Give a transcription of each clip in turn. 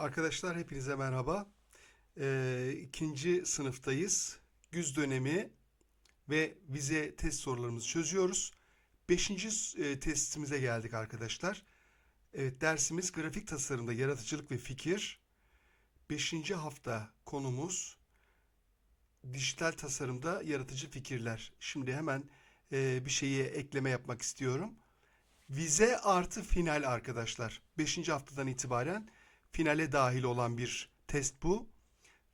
Arkadaşlar hepinize merhaba. Ee, ikinci sınıftayız. Güz dönemi ve vize test sorularımızı çözüyoruz. Beşinci e, testimize geldik arkadaşlar. Evet dersimiz grafik tasarımda yaratıcılık ve fikir. Beşinci hafta konumuz dijital tasarımda yaratıcı fikirler. Şimdi hemen e, bir şeyi ekleme yapmak istiyorum. Vize artı final arkadaşlar. Beşinci haftadan itibaren finale dahil olan bir test bu.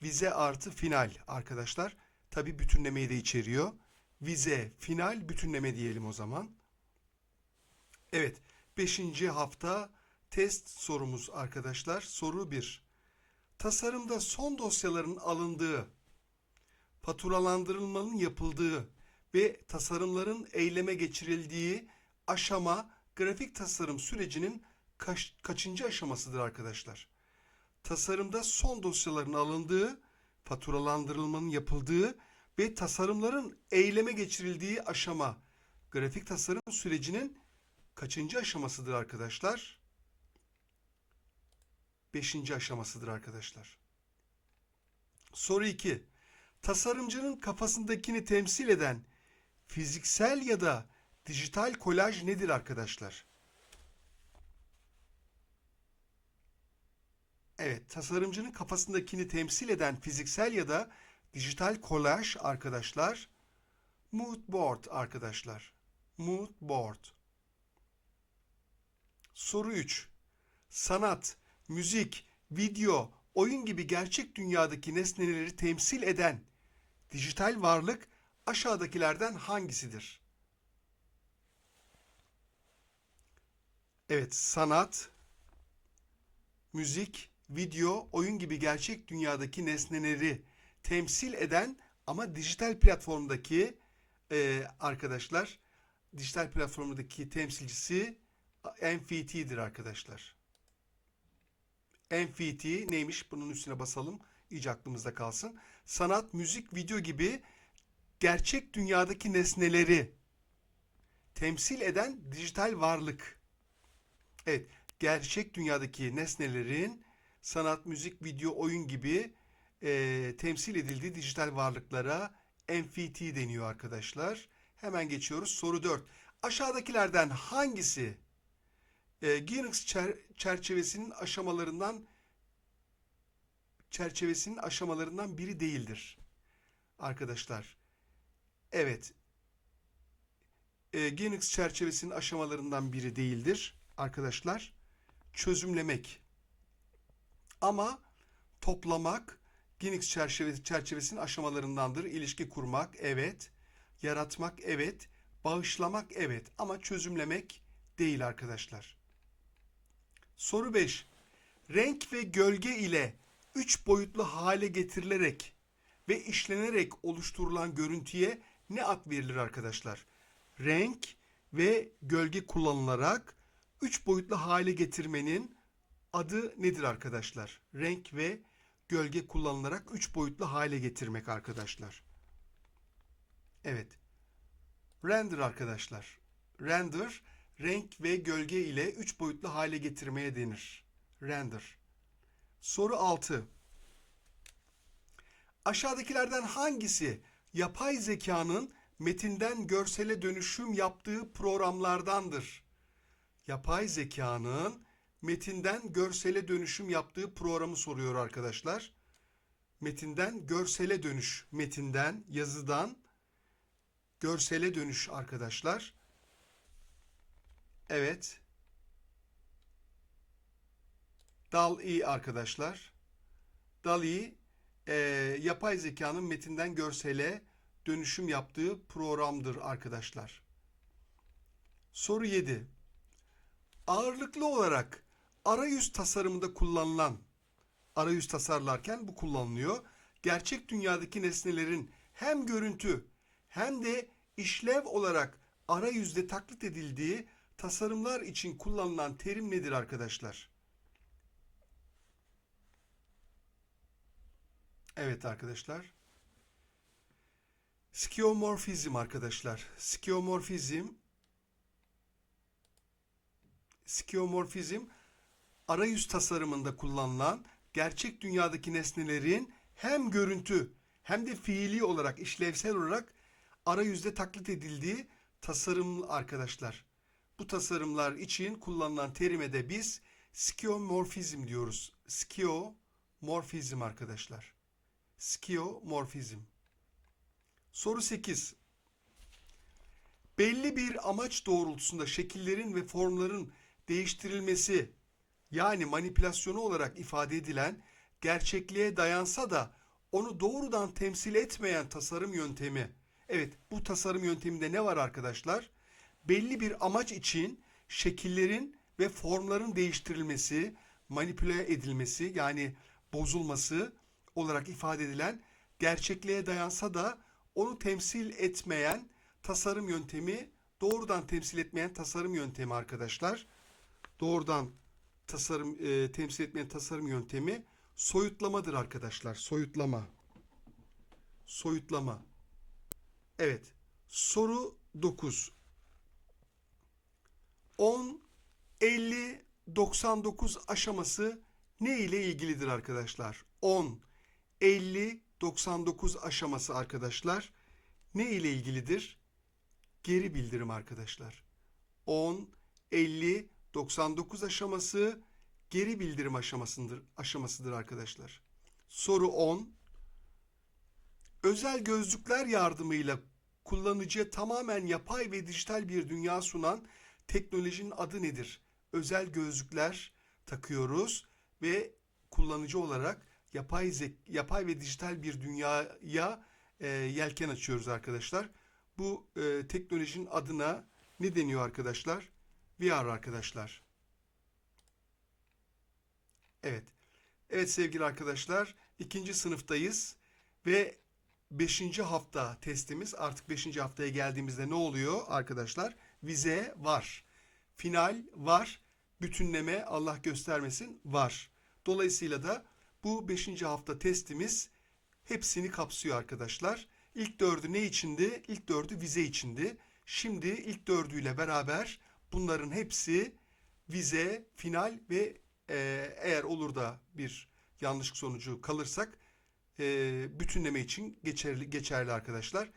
Vize artı final arkadaşlar. Tabi bütünlemeyi de içeriyor. Vize, final, bütünleme diyelim o zaman. Evet, beşinci hafta test sorumuz arkadaşlar. Soru 1. Tasarımda son dosyaların alındığı, faturalandırılmanın yapıldığı ve tasarımların eyleme geçirildiği aşama grafik tasarım sürecinin kaç, kaçıncı aşamasıdır arkadaşlar? Tasarımda son dosyaların alındığı, faturalandırılmanın yapıldığı ve tasarımların eyleme geçirildiği aşama grafik tasarım sürecinin kaçıncı aşamasıdır arkadaşlar? Beşinci aşamasıdır arkadaşlar. Soru 2. Tasarımcının kafasındakini temsil eden fiziksel ya da dijital kolaj nedir arkadaşlar? Evet, tasarımcının kafasındakini temsil eden fiziksel ya da dijital kolaj arkadaşlar, mood board arkadaşlar. Mood board. Soru 3. Sanat, müzik, video, oyun gibi gerçek dünyadaki nesneleri temsil eden dijital varlık aşağıdakilerden hangisidir? Evet, sanat, müzik, video, oyun gibi gerçek dünyadaki nesneleri temsil eden ama dijital platformdaki e, arkadaşlar, dijital platformdaki temsilcisi NFT'dir arkadaşlar. NFT neymiş? Bunun üstüne basalım. İyice aklımızda kalsın. Sanat, müzik, video gibi gerçek dünyadaki nesneleri temsil eden dijital varlık. Evet, gerçek dünyadaki nesnelerin sanat, müzik, video, oyun gibi e, temsil edildiği dijital varlıklara NFT deniyor arkadaşlar. Hemen geçiyoruz. Soru 4. Aşağıdakilerden hangisi e, Linux çer- çerçevesinin aşamalarından çerçevesinin aşamalarından biri değildir? Arkadaşlar. Evet. E, Linux çerçevesinin aşamalarından biri değildir arkadaşlar. Çözümlemek. Ama toplamak Linux çerçevesi, çerçevesinin aşamalarındandır. İlişki kurmak evet. Yaratmak evet. Bağışlamak evet. Ama çözümlemek değil arkadaşlar. Soru 5. Renk ve gölge ile üç boyutlu hale getirilerek ve işlenerek oluşturulan görüntüye ne ad verilir arkadaşlar? Renk ve gölge kullanılarak üç boyutlu hale getirmenin adı nedir arkadaşlar? Renk ve gölge kullanılarak üç boyutlu hale getirmek arkadaşlar. Evet. Render arkadaşlar. Render renk ve gölge ile üç boyutlu hale getirmeye denir. Render. Soru 6. Aşağıdakilerden hangisi yapay zekanın metinden görsele dönüşüm yaptığı programlardandır? Yapay zekanın metinden görsele dönüşüm yaptığı programı soruyor arkadaşlar. Metinden görsele dönüş, metinden, yazıdan görsele dönüş arkadaşlar. Evet. DAL-E arkadaşlar. DAL-E e, yapay zekanın metinden görsele dönüşüm yaptığı programdır arkadaşlar. Soru 7. Ağırlıklı olarak arayüz tasarımında kullanılan arayüz tasarlarken bu kullanılıyor. Gerçek dünyadaki nesnelerin hem görüntü hem de işlev olarak arayüzde taklit edildiği tasarımlar için kullanılan terim nedir arkadaşlar? Evet arkadaşlar. Skeuomorfizm arkadaşlar. Skeuomorfizm skeuomorfizm arayüz tasarımında kullanılan gerçek dünyadaki nesnelerin hem görüntü hem de fiili olarak, işlevsel olarak arayüzde taklit edildiği tasarım arkadaşlar. Bu tasarımlar için kullanılan terime de biz skeuomorfizm diyoruz. Skeuomorfizm arkadaşlar. Skeuomorfizm. Soru 8. Belli bir amaç doğrultusunda şekillerin ve formların değiştirilmesi yani manipülasyonu olarak ifade edilen gerçekliğe dayansa da onu doğrudan temsil etmeyen tasarım yöntemi. Evet, bu tasarım yönteminde ne var arkadaşlar? Belli bir amaç için şekillerin ve formların değiştirilmesi, manipüle edilmesi yani bozulması olarak ifade edilen gerçekliğe dayansa da onu temsil etmeyen tasarım yöntemi, doğrudan temsil etmeyen tasarım yöntemi arkadaşlar. Doğrudan tasarım e, temsil etmeyen tasarım yöntemi soyutlamadır arkadaşlar. Soyutlama. Soyutlama. Evet. Soru 9. 10 50 99 aşaması ne ile ilgilidir arkadaşlar? 10 50 99 aşaması arkadaşlar ne ile ilgilidir? Geri bildirim arkadaşlar. 10 50 99 aşaması geri bildirim aşamasıdır, aşamasıdır arkadaşlar. Soru 10. Özel gözlükler yardımıyla kullanıcıya tamamen yapay ve dijital bir dünya sunan teknolojinin adı nedir? Özel gözlükler takıyoruz ve kullanıcı olarak yapay zek yapay ve dijital bir dünyaya e, yelken açıyoruz arkadaşlar. Bu e, teknolojinin adına ne deniyor arkadaşlar? VR arkadaşlar. Evet. Evet sevgili arkadaşlar, ikinci sınıftayız ve beşinci hafta testimiz. Artık beşinci haftaya geldiğimizde ne oluyor arkadaşlar? Vize var. Final var. Bütünleme Allah göstermesin var. Dolayısıyla da bu beşinci hafta testimiz hepsini kapsıyor arkadaşlar. İlk dördü ne içindi? İlk dördü vize içindi. Şimdi ilk dördüyle beraber bunların hepsi vize, final ve e, eğer olur da bir yanlış sonucu kalırsak e, bütünleme için geçerli, geçerli arkadaşlar.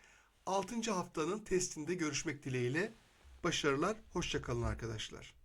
6. haftanın testinde görüşmek dileğiyle başarılar. Hoşçakalın arkadaşlar.